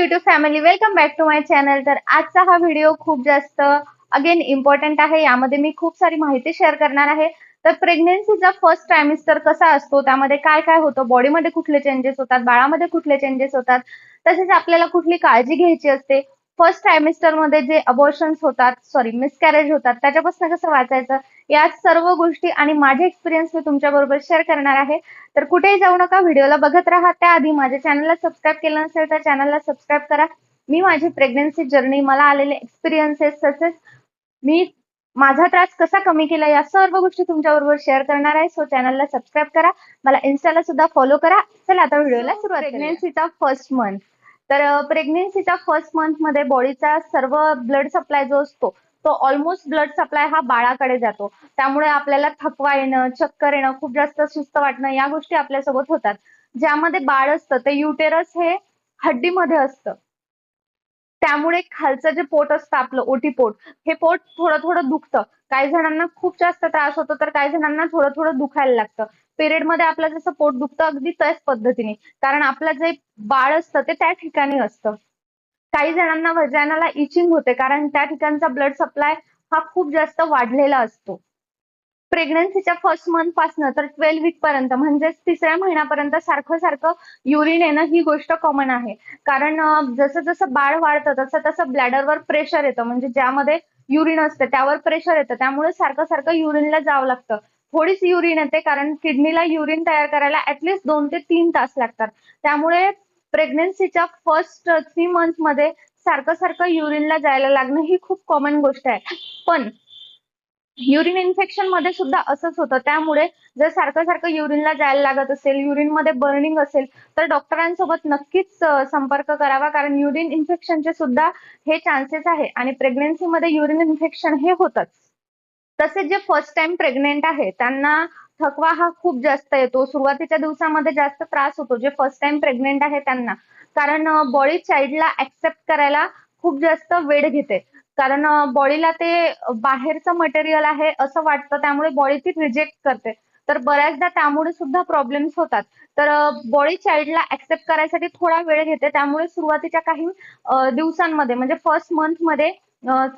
YouTube family welcome back to my channel तर आजचा हा व्हिडिओ खूप जास्त अगेन इम्पॉर्टंट आहे. यामध्ये मी खूप सारी माहिती शेअर करणार आहे. तर प्रेग्नेन्सीचा फर्स्ट ट्रायमिस्टर कसा असतो? त्यामध्ये काय काय होतं? बॉडीमध्ये कुठले चेंजेस होतात? बाळामध्ये कुठले चेंजेस होतात? तसेच आपल्याला कुठली काळजी घ्यायची असते? फर्स्ट ट्रायमिस्टरमध्ये जे अबॉर्शन्स होतात सॉरी मिसकॅरेज होतात त्याच्यापासून कसं वाचायचं? या सर्व गोष्टी आणि माझे एक्सपिरियन्स मी तुमच्या बरोबर शेअर करणार आहे. तर कुठेही जाऊ नका व्हिडिओला बघत राहा. त्याआधी माझ्या चॅनलला सबस्क्राईब केलं नसेल तर चॅनलला सबस्क्राईब करा. मी माझी प्रेग्नन्सी जर्नी मला आलेले एक्सपिरियन्सेस तसेच मी माझा त्रास कसा कमी केला या सर्व गोष्टी तुमच्या बरोबर शेअर करणार आहे. सो चॅनलला सबस्क्राईब करा. मला इन्स्टाला सुद्धा फॉलो करा. चला आता व्हिडिओला सुरुवात प्रेग्नेन्सीचा फर्स्ट मंथ तर प्रेग्नेन्सीच्या फर्स्ट मंथमध्ये बॉडीचा सर्व ब्लड सप्लाय जो असतो तो ऑलमोस्ट ब्लड सप्लाय हा बाळाकडे जातो. त्यामुळे आपल्याला थकवा येणं चक्कर येणं खूप जास्त सुस्त वाटणं या गोष्टी आपल्यासोबत होतात. ज्यामध्ये बाळ असतं ते युटेरस हे हड्डीमध्ये असतं. त्यामुळे खालचं जे पोट असतं आपलं ओटी पोट हे पोट थोडं थोडं दुखतं. काही जणांना खूप जास्त त्रास होतो तर काही जणांना थोडं थोडं दुखायला लागतं. पिरियडमध्ये आपलं जसं पोट दुखतं अगदी त्याच पद्धतीने. कारण आपलं जे बाळ असतं ते त्या ठिकाणी असतं. काही जणांना वजानाला इचिंग होते कारण त्या ठिकाणचा ब्लड सप्लाय हा खूप जास्त वाढलेला असतो. प्रेग्नन्सीच्या फर्स्ट मंथपासून तर ट्वेल्व वीक पर्यंत म्हणजेच तिसऱ्या महिन्यापर्यंत सारखं सारखं युरिन येणं ही गोष्ट कॉमन आहे. कारण जसं जसं बाळ वाढतं तसं तसं ब्लॅडरवर प्रेशर येतं. म्हणजे ज्यामध्ये युरिन असते त्यावर प्रेशर येतं. त्यामुळे सारखं सारखं युरिनला जावं लागतं. थोडीच युरिन येते कारण किडनीला युरिन तयार करायला ऍटलिस्ट दोन ते तीन तास लागतात. त्यामुळे प्रेग्नन्सीच्या फर्स्ट थ्री मंथमध्ये सारखं सारखं युरिनला जायला लागणं ही खूप कॉमन गोष्ट आहे. पण युरिन इन्फेक्शनमध्ये सुद्धा असंच होतं. त्यामुळे जर सारखं सारखं युरिनला जायला लागत असेल युरिनमध्ये बर्निंग असेल तर डॉक्टरांसोबत नक्कीच संपर्क करावा कारण युरिन इन्फेक्शनचे सुद्धा हे चान्सेस आहे. आणि प्रेग्नेन्सीमध्ये युरिन इन्फेक्शन हे होतच. तसेच जे फर्स्ट टाइम प्रेग्नेंट आहे त्यांना थकवा हा खूप जास्त येतो. सुरुवातीच्या दिवसामध्ये जास्त त्रास होतो जे फर्स्ट टाइम प्रेग्नेंट आहे त्यांना. कारण बॉडी चाइल्डला ऍक्सेप्ट करायला खूप जास्त वेळ घेते. कारण बॉडीला ते बाहेरचं मटेरियल आहे असं वाटतं त्यामुळे बॉडी ती रिजेक्ट करते. तर बऱ्याचदा त्यामुळे सुद्धा प्रॉब्लेम्स होतात. तर बॉडी चाइल्डला ऍक्सेप्ट करायसाठी थोडा वेळ घेते. त्यामुळे सुरुवातीच्या काही दिवसांमध्ये म्हणजे फर्स्ट मंथमध्ये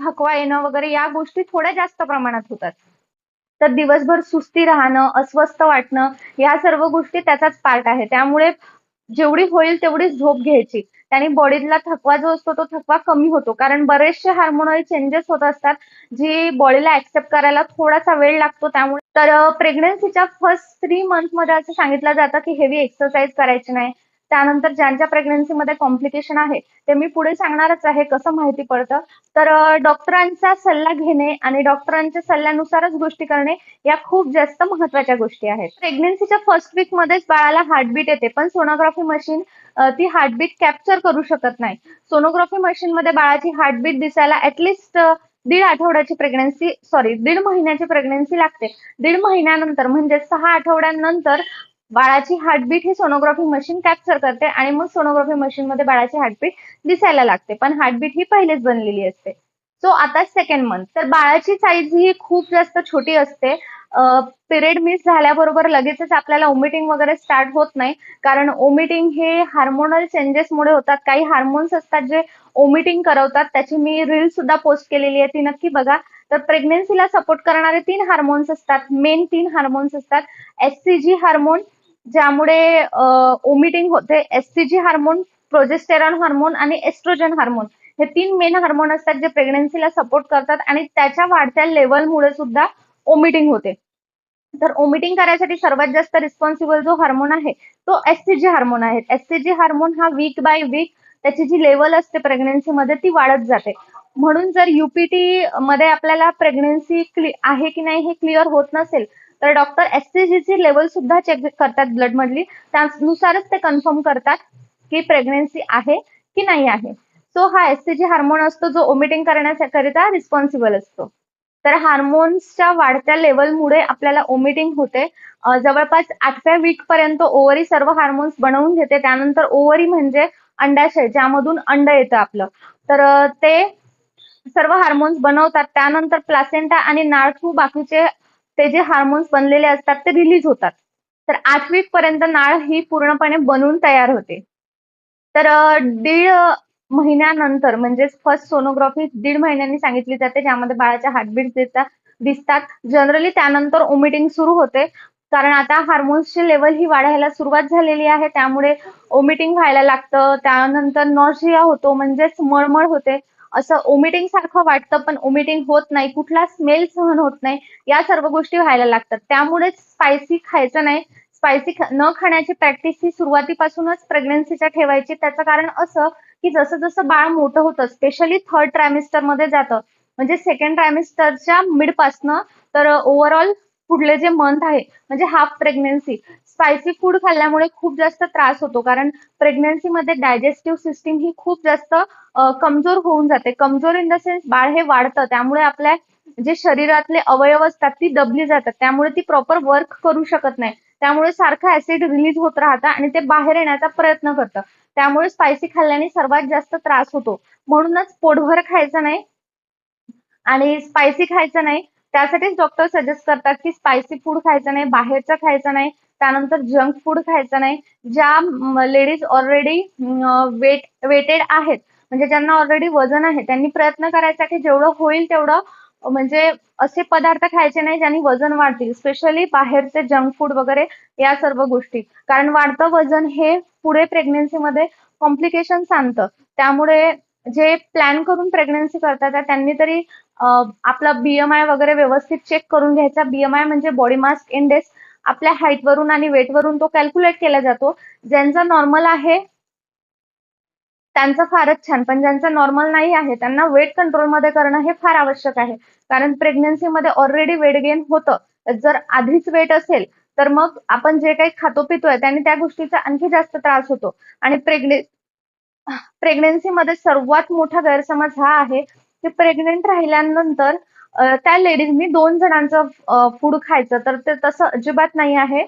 थकवा येणं वगैरे या गोष्टी थोड्या जास्त प्रमाणात होतात. तर दिवसभर सुस्ती राहणं अस्वस्थ वाटणं या सर्व गोष्टी त्याचाच पार्ट आहे. त्यामुळे जेवढी होईल तेवढी झोप घ्यायची. त्याने बॉडीला थकवा जो असतो तो थकवा कमी होतो. कारण बरेचसे हार्मोनल चेंजेस होत असतात जी बॉडीला ऍक्सेप्ट करायला थोडासा वेळ लागतो. त्यामुळे तर प्रेग्नन्सीच्या फर्स्ट थ्री मंथमध्ये असं सांगितलं जातं की हेवी एक्सरसाइज करायची नाही. त्यानंतर ज्यांच्या प्रेग्नन्सीमध्ये कॉम्प्लिकेशन आहे ते मी पुढे सांगणारच आहे कसं माहिती पडतं? तर डॉक्टरांचा सल्ला घेणे आणि डॉक्टरांच्या सल्ल्यानुसारच गोष्टी करणे या खूप जास्त महत्त्वाच्या गोष्टी आहेत. प्रेग्नन्सीच्या फर्स्ट वीक मध्येच बाळाला हार्टबीट येते पण सोनोग्राफी मशीन ती हार्टबीट कॅप्चर करू शकत नाही. सोनोग्राफी मशीन मध्ये बाळाची हार्टबीट दिसायला ऍटलिस्ट दीड आठवड्याची प्रेग्नन्सी सॉरी दीड महिन्याची प्रेग्नन्सी लागते. दीड महिन्यानंतर म्हणजे सहा आठवड्यानंतर बाळाची हार्टबीट ही सोनोग्राफी मशीन कॅप्चर करते आणि मग सोनोग्राफी मशीन मध्ये बाळाची हार्टबीट दिसायला लागते. पण हार्टबीट ही पहिलेच बनलेली असते. सो आता सेकंड मंथ तर बाळाची साईज ही खूप जास्त छोटी असते. पिरियड मिस झाल्याबरोबर लगेचच आपल्याला ओमिटिंग वगैरे स्टार्ट होत नाही. कारण ओमिटिंग हे हार्मोनल चेंजेसमुळे होतात. काही हार्मोन्स असतात जे ओमिटिंग करवतात. त्याची मी रील सुद्धा पोस्ट केलेली आहे. ती नक्की बघा. तर प्रेग्नेन्सीला सपोर्ट करणारे तीन हार्मोन्स असतात. मेन तीन हार्मोन्स असतात. एससीजी हार्मोन ज्यामुळे ओमिटिंग होते. एससीजी हार्मोन प्रोजेस्टेरॉन हार्मोन आणि एस्ट्रोजन हार्मोन हे तीन मेन हार्मोन असतात जे प्रेग्नन्सीला सपोर्ट करतात आणि त्याच्या वाढत्या लेवलमुळे सुद्धा ओमिटिंग होते. तर ओमिटिंग करायसाठी सर्वात जास्त रिस्पॉन्सिबल जो हार्मोन आहे तो एससीजी हार्मोन आहे. एससीजी हार्मोन हा वीक बाय वीक त्याची जी लेवल असते प्रेग्नन्सीमध्ये ती वाढत जाते. म्हणून जर युपीटी मध्ये आपल्याला प्रेग्नन्सी आहे की नाही हे क्लिअर होत नसेल तर डॉक्टर एससीजीची लेवल सुद्धा चेक करतात ब्लड मधली. त्यानुसारच ते कन्फर्म करतात की प्रेग्नेन्सी आहे की नाही आहे. सो हा एससीजी हार्मोन असतो जो ओमिटिंग करण्याकरिता रिस्पॉन्सिबल असतो. तर हार्मोन्सच्या वाढत्या लेवलमुळे आपल्याला ओमिटिंग होते. जवळपास आठव्या वीक पर्यंत ओव्हरी सर्व हार्मोन्स बनवून घेते. त्यानंतर ओव्हरी म्हणजे अंडाशय ज्यामधून अंड येतं आपलं. तर ते सर्व हार्मोन्स बनवतात. त्यानंतर प्लासेंटा आणि नार्थू बाकीचे ते जे हार्मोन्स बनलेले असतात ते रिलीज होतात. तर आठ वीक पर्यंत नाळ ही पूर्णपणे बनून तयार होते. तर दीड महिन्यानंतर म्हणजेच फर्स्ट सोनोग्राफी दीड महिन्यांनी सांगितली जाते ज्यामध्ये बाळाच्या हार्टबीट देतात दिसतात. जनरली त्यानंतर ओमिटिंग सुरू होते. कारण आता हार्मोन्सची लेवल ही वाढायला सुरुवात झालेली आहे. त्यामुळे ओमिटिंग व्हायला लागतं. त्यानंतर नॉशिया होतो म्हणजेच मळमळ होते. असं ओमिटिंग सारखं वाटतं पण ओमिटिंग होत नाही. कुठला स्मेल सहन होत नाही. या सर्व गोष्टी व्हायला लागतात. त्यामुळेच स्पायसी खायचं नाही. स्पायसी न खाण्याची प्रॅक्टिस ही सुरुवातीपासूनच प्रेग्नन्सीच्या ठेवायची. त्याचं कारण असं की जसं जसं बाळ मोठं होतं स्पेशली थर्ड ट्रायमिस्टरमध्ये जातं. म्हणजे सेकंड ट्रायमिस्टरच्या मिडपासनं तर ओव्हरऑल पुढले जे मंथ आहे म्हणजे हाफ प्रेग्नेन्सी स्पायसी फूड खाल्ल्यामुळे खूप जास्त त्रास होतो. कारण प्रेग्नन्सीमध्ये डायजेस्टिव्ह सिस्टीम ही खूप जास्त कमजोर होऊन जाते. कमजोर इन द सेन्स बाळ हे वाढतं. त्यामुळे आपल्या जे शरीरातले अवयव असतात ती दबली जातात. त्यामुळे ती प्रॉपर वर्क करू शकत नाही. त्यामुळे सारखं ऍसिड रिलीज होत राहतं आणि ते बाहेर येण्याचा प्रयत्न करतं. त्यामुळे स्पायसी खाल्ल्याने सर्वात जास्त त्रास होतो. म्हणूनच पोटभर खायचं नाही आणि स्पायसी खायचं नाही. त्यासाठीच डॉक्टर सजेस्ट करतात की स्पायसी फूड खायचं नाही बाहेरचं खायचं नाही. त्यानंतर जंक फूड खायचं नाही. ज्या लेडीज ऑलरेडी वेट वेटेड आहेत. म्हणजे ज्यांना ऑलरेडी वजन आहे त्यांनी प्रयत्न करायचा की जेवढं होईल तेवढं म्हणजे असे पदार्थ खायचे नाही ज्यांनी वजन वाढतील. स्पेशली बाहेरचे जंक फूड वगैरे या सर्व गोष्टी. कारण वाढतं वजन हे पुढे प्रेग्नेन्सीमध्ये कॉम्प्लिकेशन आणतं. त्यामुळे जे प्लॅन करून प्रेग्नन्सी करतात त्यांनी तरी आपला बीएमआय वगैरे व्यवस्थित चेक करून घ्यायचा. बीएमआय म्हणजे बॉडी मास इंडेक्स आपल्या हाईट वरून आणि वेट वरून तो कॅल्क्युलेट केला जातो. ज्यांचा नॉर्मल आहे त्यांचं फारच छान. पण ज्यांचा नॉर्मल नाही आहे त्यांना वेट कंट्रोलमध्ये करणं हे फार आवश्यक आहे. कारण प्रेग्नन्सीमध्ये ऑलरेडी वेट गेन होतं. जर आधीच वेट असेल तर मग आपण जे काही खातो पितोय त्याने त्या गोष्टीचा आणखी जास्त त्रास होतो. आणि प्रेग्ने प्रेग्नेन्सीमध्ये सर्वात मोठा गैरसमज हा आहे की प्रेग्नेंट राहिल्यानंतर त्या लेडीजनी दोन जणांचं फूड खायचं. तर ते तसं अजिबात नाही आहे.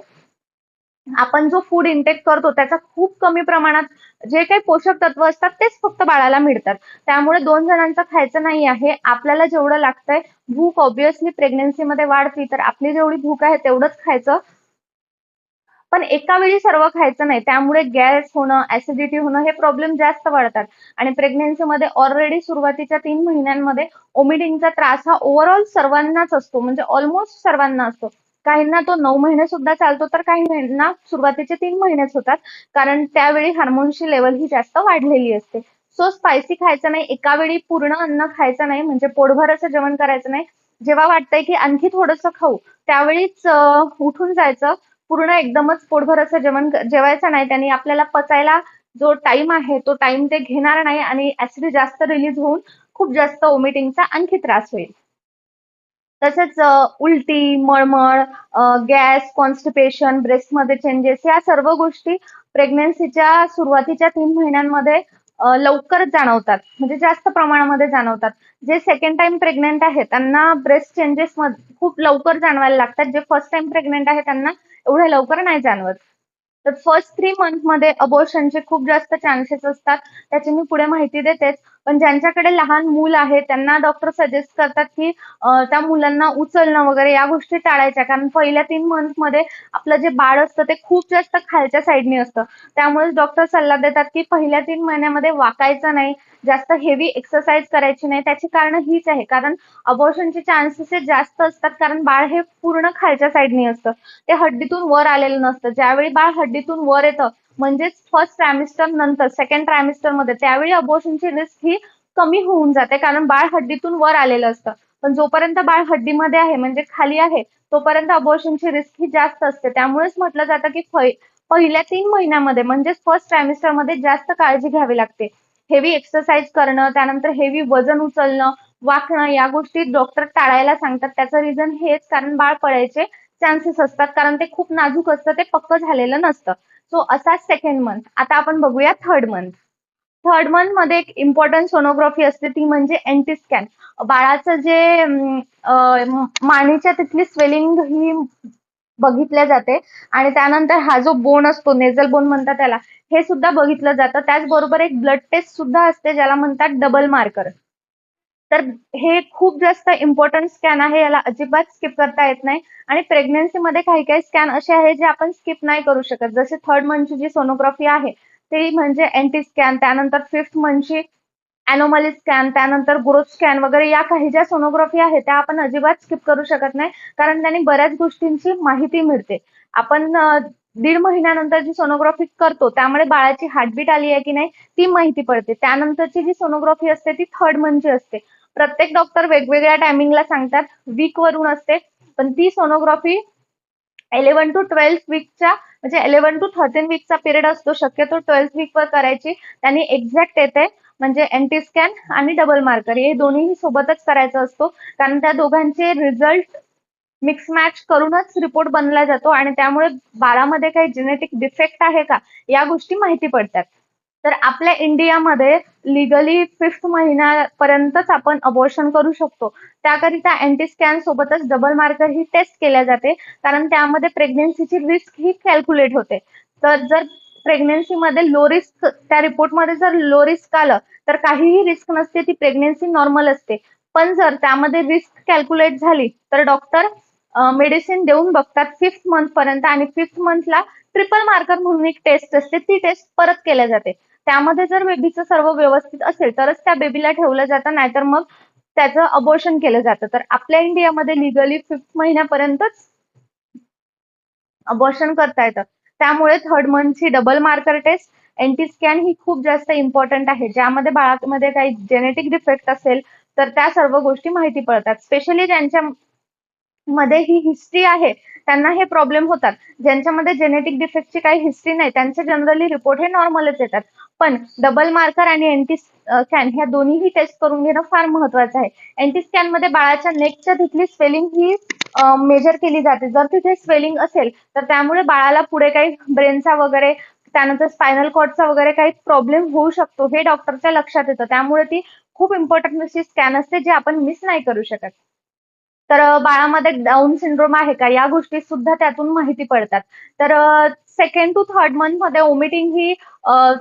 आपण जो फूड इंटेक करतो त्याचा खूप कमी प्रमाणात जे काही पोषक तत्व असतात तेच फक्त बाळाला मिळतात. त्यामुळे दोन जणांचं खायचं नाही आहे. आपल्याला जेवढं लागतंय भूक ऑब्विसली प्रेग्नेन्सीमध्ये वाढती. तर आपली जेवढी भूक आहे तेवढंच खायचं. पण एका वेळी सर्व खायचं नाही. त्यामुळे गॅस होणं ऍसिडिटी होणं हे प्रॉब्लेम जास्त वाढतात. आणि प्रेग्नेन्सीमध्ये ऑलरेडी सुरुवातीच्या तीन महिन्यांमध्ये ओमिटिंगचा त्रास हा ओव्हरऑल सर्वांनाच असतो. म्हणजे ऑलमोस्ट सर्वांना असतो. काहींना तो नऊ महिने सुद्धा चालतो तर काहींना सुरुवातीचे तीन महिनेच होतात. कारण त्यावेळी हार्मोनची लेवल ही जास्त वाढलेली असते. सो स्पायसी खायचं नाही एका वेळी पूर्ण अन्न खायचं नाही म्हणजे पोटभर असं जेवण करायचं नाही. जेव्हा वाटतंय की आणखी थोडंसं खाऊ त्यावेळीच उठून जायचं पूर्ण एकदमच पोटभर असं जेवण जेवायचं नाही. त्यांनी आपल्याला पचायला जो टाइम आहे तो टाइम ते घेणार नाही आणि ऍसिड जास्त रिलीज होऊन खूप जास्त ओमिटिंगचा आणखी त्रास होईल. तसेच उलटी मळमळ गॅस कॉन्स्टिपेशन ब्रेस्टमध्ये चेंजेस या सर्व गोष्टी प्रेग्नन्सीच्या सुरुवातीच्या तीन महिन्यांमध्ये लवकर जाणवतात. म्हणजे जास्त प्रमाणामध्ये जाणवतात. जे सेकंड टाइम प्रेग्नेंट आहे त्यांना ब्रेस्ट चेंजेस खूप लवकर जाणवायला लागतात. जे फर्स्ट टाइम प्रेग्नेंट आहे त्यांना एवढ्या लवकर नाही जाणवत. तर फर्स्ट थ्री मंथमध्ये अबॉर्शनचे खूप जास्त चान्सेस असतात. त्याची मी पुढे माहिती देतेच. पण ज्यांच्याकडे लहान मूल आहे त्यांना डॉक्टर सजेस्ट करतात की त्या मुलांना उचलणं वगैरे या गोष्टी टाळायच्या. कारण पहिल्या तीन मंथमध्ये आपलं जे बाळ असतं ते खूप जास्त खालच्या साईडनी असतं. त्यामुळे डॉक्टर सल्ला देतात की पहिल्या तीन महिन्यामध्ये वाकायचं नाही जास्त हेवी एक्सरसाइज करायची नाही. त्याची कारण हीच आहे. कारण अबॉर्शनचे चान्सेस जास्त असतात. कारण बाळ हे पूर्ण खालच्या साईडनी असतं. ते हड्डीतून वर आलेलं नसतं. ज्यावेळी बाळ हड्डीतून वर येतं म्हणजेच फर्स्ट ट्रायमिस्टर नंतर सेकंड ट्रायमिस्टरमध्ये त्यावेळी अबॉर्शनची रिस्क ही कमी होऊन जाते. कारण बाळ हड्डीतून वर आलेलं असतं. पण जोपर्यंत बाळ हड्डीमध्ये आहे म्हणजे खाली आहे तोपर्यंत अबॉर्शनची रिस्क ही जास्त असते. त्यामुळेच म्हटलं जातं की पहिल्या तीन महिन्यामध्ये म्हणजेच फर्स्ट ट्रायमिस्टरमध्ये जास्त काळजी घ्यावी लागते. हेवी एक्सरसाइज करणं त्यानंतर हेवी वजन उचलणं वाकणं या गोष्टी डॉक्टर टाळायला सांगतात. त्याचं रिझन हेच कारण बाळ पडायचे चान्सेस असतात. कारण ते खूप नाजूक असतं ते पक्क झालेलं नसतं. सो असाच सेकंड मंथ आता आपण बघूया थर्ड मंथ थर्ड मंथमध्ये एक इम्पॉर्टंट सोनोग्राफी असते ती म्हणजे एंटी स्कॅन बाळाचं जे मानेच्या तिथली स्वेलिंग ही बघितल्या जाते. आणि त्यानंतर हा जो बोन असतो नेझल बोन म्हणतात त्याला हे सुद्धा बघितलं जातं. त्याचबरोबर एक ब्लड टेस्ट सुद्धा असते ज्याला म्हणतात डबल मार्कर तर हे खूप जास्त इम्पॉर्टंट स्कॅन आहे याला अजिबात स्किप करता येत नाही. आणि प्रेग्नन्सीमध्ये काही काही स्कॅन असे आहे जे आपण स्किप नाही करू शकत. जसे थर्ड मंथची जी सोनोग्राफी आहे ती म्हणजे एंटी स्कॅन त्यानंतर फिफ्थ मंथची अॅनोमली स्कॅन त्यानंतर ग्रोथ स्कॅन वगैरे या काही ज्या सोनोग्राफी आहे त्या आपण अजिबात स्किप करू शकत नाही. कारण त्यांनी बऱ्याच गोष्टींची माहिती मिळते. आपण दीड महिन्यानंतर जी सोनोग्राफी करतो त्यामुळे बाळाची हार्टबीट आली आहे की नाही ती माहिती पडते. त्यानंतरची जी सोनोग्राफी असते ती थर्ड मंथची असते. प्रत्येक डॉक्टर वेगवेगळ्या टायमिंगला सांगतात. वीक वरून असते. पण ती सोनोग्राफी इलेव्हन टू ट्वेल्थ वीकच्या म्हणजे इलेव्हन टू थर्टीन वीकचा पिरियड असतो. शक्यतो ट्वेल्थ वीक वर करायची. त्यांनी एक्झॅक्ट येते. म्हणजे एनटी स्कॅन आणि डबल मार्कर हे दोन्ही सोबतच करायचं असतो. कारण त्या दोघांचे रिझल्ट मिक्स मॅच करूनच रिपोर्ट बनला जातो. आणि त्यामुळे बाळामध्ये काही जेनेटिक डिफेक्ट आहे का या गोष्टी माहिती पडतात. तर आपल्या इंडियामध्ये लिगली फिफ्थ महिन्यापर्यंतच आपण अबॉर्शन करू शकतो. त्याकरिता अँटी स्कॅन सोबतच डबल मार्कर ही टेस्ट केल्या जाते. कारण त्यामध्ये प्रेग्नेन्सीची रिस्क ही कॅल्क्युलेट होते. तर जर प्रेग्नेन्सीमध्ये लो रिस्क त्या रिपोर्टमध्ये जर लो रिस्क आलं तर काहीही रिस्क नसते ती प्रेग्नेन्सी नॉर्मल असते. पण जर त्यामध्ये रिस्क कॅल्क्युलेट झाली तर डॉक्टर मेडिसिन देऊन बघतात फिफ्थ मंथ पर्यंत. आणि फिफ्थ मंथला ट्रिपल मार्कर म्हणून एक टेस्ट असते. ती टेस्ट परत केल्या जाते. त्यामध्ये जर बेबीचं सर्व व्यवस्थित असेल तरच त्या बेबीला ठेवलं जातं नाहीतर मग त्याचं अबॉर्शन केलं जातं. तर आपल्या इंडियामध्ये लिगली फिफ्थ महिन्यापर्यंतच अबॉर्शन करता येतं. त्यामुळे third मंथची double marker test NT scan ही खूप जास्त इम्पॉर्टंट आहे. ज्यामध्ये बाळामध्ये काही जेनेटिक डिफेक्ट असेल तर त्या सर्व गोष्टी माहिती पडतात. स्पेशली ज्यांच्या मध्ये ही हिस्ट्री आहे त्यांना हे प्रॉब्लेम होतात. ज्यांच्यामध्ये जेनेटिक डिफेक्टची काही हिस्ट्री नाही त्यांचे जनरली रिपोर्ट हे नॉर्मलच येतात. पण डबल मार्कर आणि एनटी स्कॅन ह्या दोन्हीही टेस्ट करून घेणं फार महत्वाचं आहे. एनटी स्कॅनमध्ये बाळाच्या नेकच्या तिथली स्वेलिंग ही मेजर केली जाते. जर तिथे स्वेलिंग असेल तर त्यामुळे बाळाला पुढे काही ब्रेनचा वगैरे त्यानंतर स्पायनल कॉर्डचा वगैरे काही प्रॉब्लेम होऊ शकतो हे डॉक्टरच्या लक्षात येतं. त्यामुळे ती खूप इम्पॉर्टंट अशी स्कॅन असते जी आपण मिस नाही करू शकत. तर बाळामध्ये डाऊन सिंड्रोम आहे का? या गोष्टी सुद्धा त्यातून माहिती पडतात. तर सेकंड टू थर्ड मंथमध्ये ओमिटिंग ही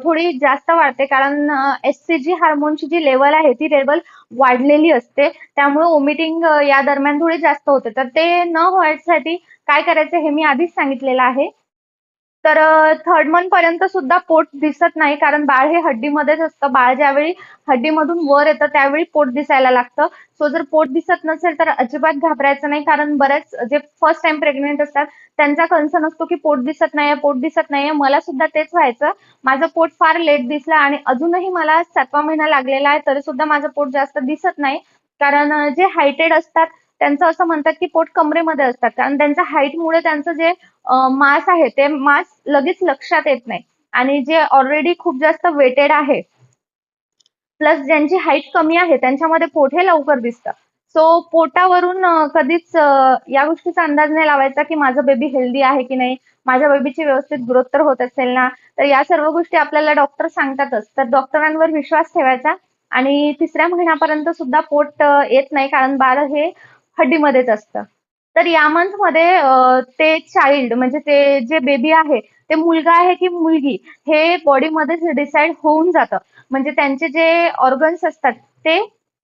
थोडी जास्त वाढते. कारण एससीजी हार्मोनची जी लेवल आहे ती लेवल वाढलेली असते. त्यामुळे ओमिटिंग या दरम्यान थोडी जास्त होते. तर ते न व्हायसाठी काय करायचं हे मी आधीच सांगितलेलं आहे. तर थर्ड मंथ पर्यंत सुद्धा पोट दिसत नाही कारण बाळ हे हड्डीमध्येच असतं. बाळ ज्यावेळी हड्डीमधून वर येतं त्यावेळी पोट दिसायला लागतं. सो जर पोट दिसत नसेल तर अजिबात घाबरायचं नाही कारण बरेच जे फर्स्ट टाइम प्रेग्नेंट असतात त्यांचा कन्सर्न असतो की पोट दिसत नाहीये पोट दिसत नाहीये. मला सुद्धा तेच व्हायचं. माझं पोट फार लेट दिसलं आणि अजूनही मला सातवा महिना लागलेला आहे तरी सुद्धा माझं पोट जास्त दिसत नाही. कारण जे हायटेड असतात त्यांचं असं म्हणतात की पोट कमरेमध्ये असतात. कारण त्यांच्या हाईटमुळे त्यांचं जे मास आहे ते मास लगेच लक्षात येत नाही. आणि जे ऑलरेडी खूप जास्त वेटेड आहे प्लस ज्यांची हाईट कमी आहे त्यांच्यामध्ये पोट हे लवकर दिसतं. सो पोटावरून कधीच या गोष्टीचा अंदाज नाही लावायचा की माझं बेबी हेल्दी आहे की नाही माझ्या बेबीची व्यवस्थित ग्रोथ तर होत असेल ना. तर या सर्व गोष्टी आपल्याला डॉक्टर सांगतातच. तर डॉक्टरांवर विश्वास ठेवायचा. आणि तिसऱ्या महिन्यापर्यंत सुद्धा पोट येत नाही. कारण बाळ हे हड्डीमध्येच असतं. तर या मंथमध्ये ते चाइल्ड म्हणजे ते जे बेबी आहे ते मुलगा आहे की मुलगी हे बॉडीमध्ये डिसाईड होऊन जातं. म्हणजे त्यांचे जे ऑर्गन्स असतात ते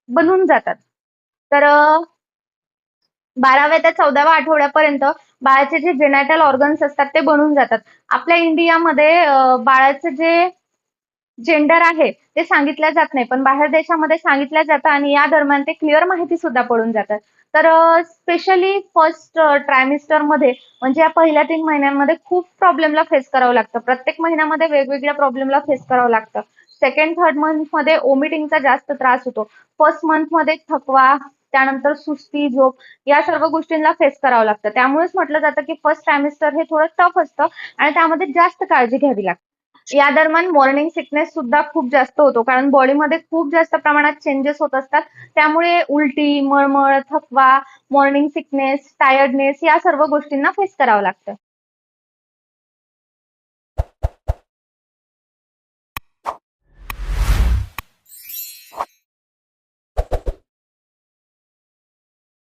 बनून जातात. तर बाराव्या ते चौदाव्या आठवड्यापर्यंत बाळाचे जे जेनॅटल ऑर्गन्स असतात ते बनून जातात. आपल्या इंडियामध्ये बाळाचं जे जेंडर आहे ते सांगितलं जात नाही. पण बाहेर देशामध्ये सांगितलं जातं आणि या दरम्यान ते क्लिअर माहिती सुद्धा पडून जातात. तर स्पेशली फर्स्ट ट्रायमिस्टरमध्ये म्हणजे या पहिल्या तीन महिन्यांमध्ये खूप प्रॉब्लेमला फेस करावं लागतं. प्रत्येक महिन्यामध्ये वेगवेगळ्या प्रॉब्लेमला फेस करावं लागतं. सेकंड थर्ड मंथमध्ये ओमिटिंगचा जास्त त्रास होतो. फर्स्ट मंथमध्ये थकवा त्यानंतर सुस्ती झोप या सर्व गोष्टींना फेस करावं लागतं. त्यामुळेच म्हटलं जातं की फर्स्ट ट्रायमिस्टर हे थोडं टफ असतं आणि त्यामध्ये जास्त काळजी घ्यावी लागते. या दरम्यान मॉर्निंग सिकनेस सुद्धा खूप जास्त होतो. कारण बॉडीमध्ये खूप जास्त प्रमाणात चेंजेस होत असतात. त्यामुळे उलटी मळमळ थकवा मॉर्निंग सिकनेस टायर्डनेस या सर्व गोष्टींना फेस करावं लागतं.